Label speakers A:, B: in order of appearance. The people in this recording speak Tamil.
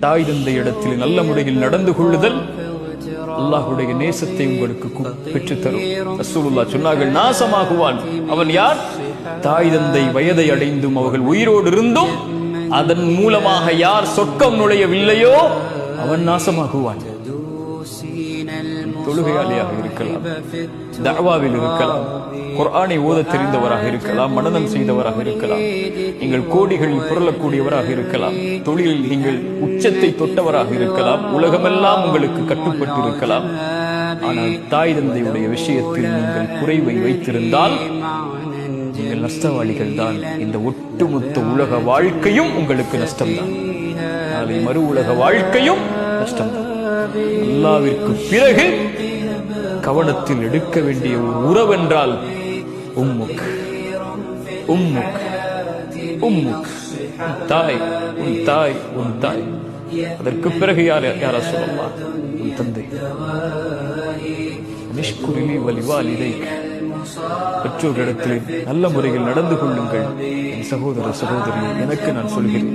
A: தாய் தந்தை இடத்தில் நல்ல முறையில் நடந்து கொள்ளுதல் அல்லாஹுடைய நேசத்தை உங்களுக்கு பெற்றுத்தரும். பெற்றுத் தரும் சொன்னார்கள் நாசமாகுவான். அவன் யார்? தாய் தந்தை வயதை அடைந்தும் அவர்கள் உயிரோடு இருந்தும் அதன் மூலமாக யார் சொர்க்கம் நுழையவில்லையோ அவன் நாசமாகுவான். தொழுகையாளியாக இருக்கலாம் தர்வாவில் இருக்கலாம் குர்ஆனை ஓத தெரிந்தவராக இருக்கலாம் மனநம் செய்தவராக இருக்கலாம் நீங்கள் கோடிகளில் புரளக்கூடியவராக இருக்கலாம் தொழிலில் நீங்கள் உச்சத்தை தொட்டவராக இருக்கலாம் உலகமெல்லாம் உங்களுக்கு கட்டுப்பட்டு இருக்கலாம் ஆனால் தாய் தந்தையுடைய விஷயத்தில் நீங்கள் குறைவை வைத்திருந்தால் நீங்கள் நஷ்டவாளிகள் தான் இந்த ஒட்டுமொத்த உலக வாழ்க்கையும் உங்களுக்கு நஷ்டம்தான். நாளை மறு உலக வாழ்க்கையும் கஷ்டம். அல்லாவிற்கு பிறகு கவனத்தில் எடுக்க வேண்டிய ஒரு உறவென்றால் உம்முக். உம்முக். உம்முக். தாய் உன் தாய் உன் தாய். அதற்கு பிறகு யார் யாரா சொல்லலாம் உன் தந்தை. நிஷ்குரிலி வலிவாலிதை பெற்றோரிடத்தில் நல்ல முறையில் நடந்து கொள்ளுங்கள். என் சகோதர சகோதரி எனக்கு நான் சொல்கிறேன்.